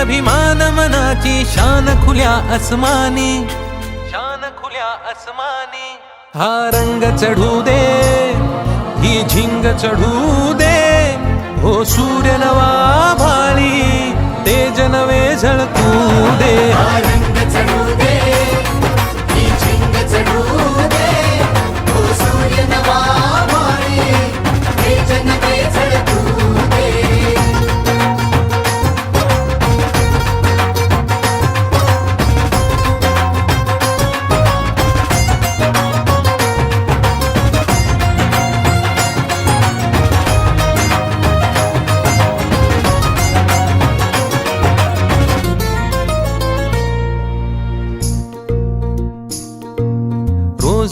अभिमान मनाची शान खुल्या अस्मानी शान खुल्या अस्मानी हा रंग चढू दे ही झिंग चढू दे हो सूर्य नवा भाळी तेज नवे झळकू दे.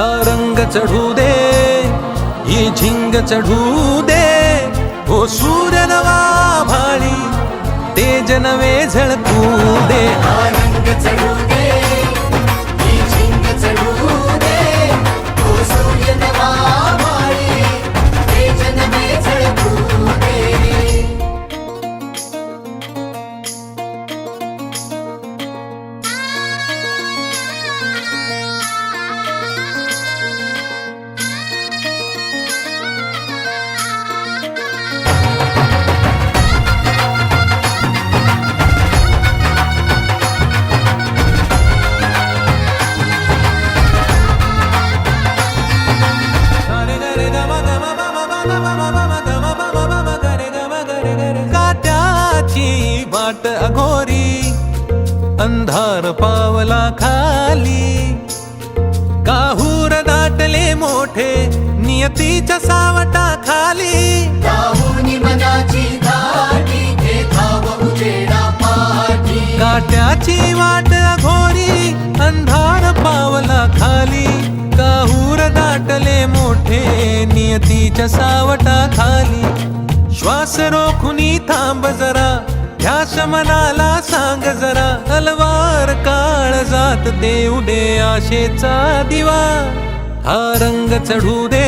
हा रंग चढू दे ही झिंग चढू दे. हो सूर्य नवा भाळी तेज नवे झळकू दे. हा रंग चढू दे काट्याची वाट अघोरी अंधार पावला खाली. काहूर दाटले मोठे नियतीच्या सावटा खाली. काट्याची वाट अघोरी अंधार पावला खाली. काहूर दाटले मोठे नियतीच्या सावटा खाली. श्वास रोखुनी थांब जरा ध्यास मनाला सांग जरा तलवार काळ जात देऊ दे आशेचा दिवा. हा रंग चढू दे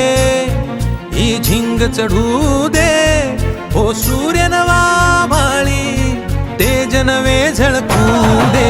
ही झिंग चढू दे. हो सूर्य नवा भाळी ते जनवे झळकू दे.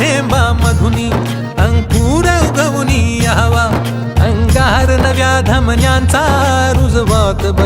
थेंबा मधुनी अंकुर उगवनी यावा अंगार नव्या धमन्यांचा रुजवात बन